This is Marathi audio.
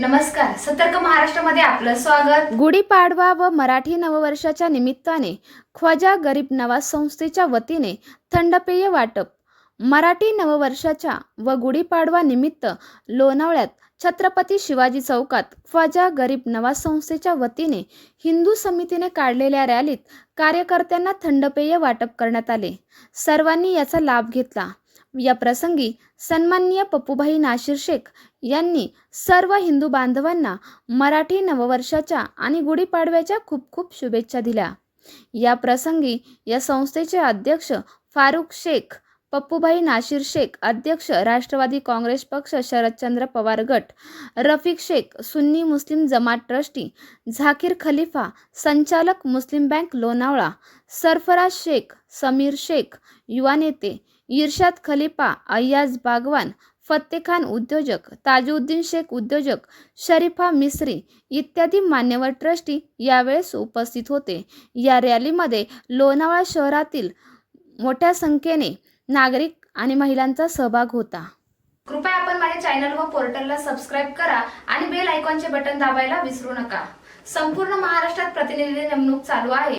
नमस्कार सतर्क महाराष्ट्रामध्ये आपलं स्वागत. गुढीपाडवा व मराठी नववर्षाच्या निमित्ताने ख्वाजा गरीब नवाज संस्थेच्या वतीने थंडपेय वाटप. मराठी नववर्षाच्या व गुढीपाडवा निमित्त लोणावळ्यात छत्रपती शिवाजी चौकात ख्वाजा गरीब नवाज संस्थेच्या वतीने हिंदू समितीने काढलेल्या रॅलीत कार्यकर्त्यांना थंडपेय वाटप करण्यात आले. सर्वांनी याचा लाभ घेतला. या प्रसंगी सन्माननीय पप्पूभाई नाशिर शेख यांनी सर्व हिंदू बांधवांना मराठी नववर्षाच्या आणि गुढीपाडव्याच्या खूप खूप शुभेच्छा दिल्या. या प्रसंगी या संस्थेचे अध्यक्ष फारुख शेख पप्पूभाई नाशिर शेख अध्यक्ष राष्ट्रवादी काँग्रेस पक्ष शरदचंद्र पवार गट रफिक शेख सुन्नी मुस्लिम जमात ट्रस्टी झाकीर खलिफा संचालक मुस्लिम बँक लोणावळा सरफराज शेख समीर शेख युवा नेते इर्शाद खलिफा अय्याज बागवान फत्तेखान उद्योजक ताजुद्दीन शेख उद्योजक शरीफा मिस्री इत्यादी मान्यवर ट्रस्टी यावेळेस उपस्थित होते. या रॅलीमध्ये लोणावळा शहरातील मोठ्या संख्येने नागरिक आणि महिलांचा सहभाग होता. कृपया आपण माझ्या चॅनल व पोर्टलला सबस्क्राईब करा आणि बेल आयकॉनचे बटन दाबायला विसरू नका. संपूर्ण महाराष्ट्रात प्रतिनिधी नेमणूक चालू आहे.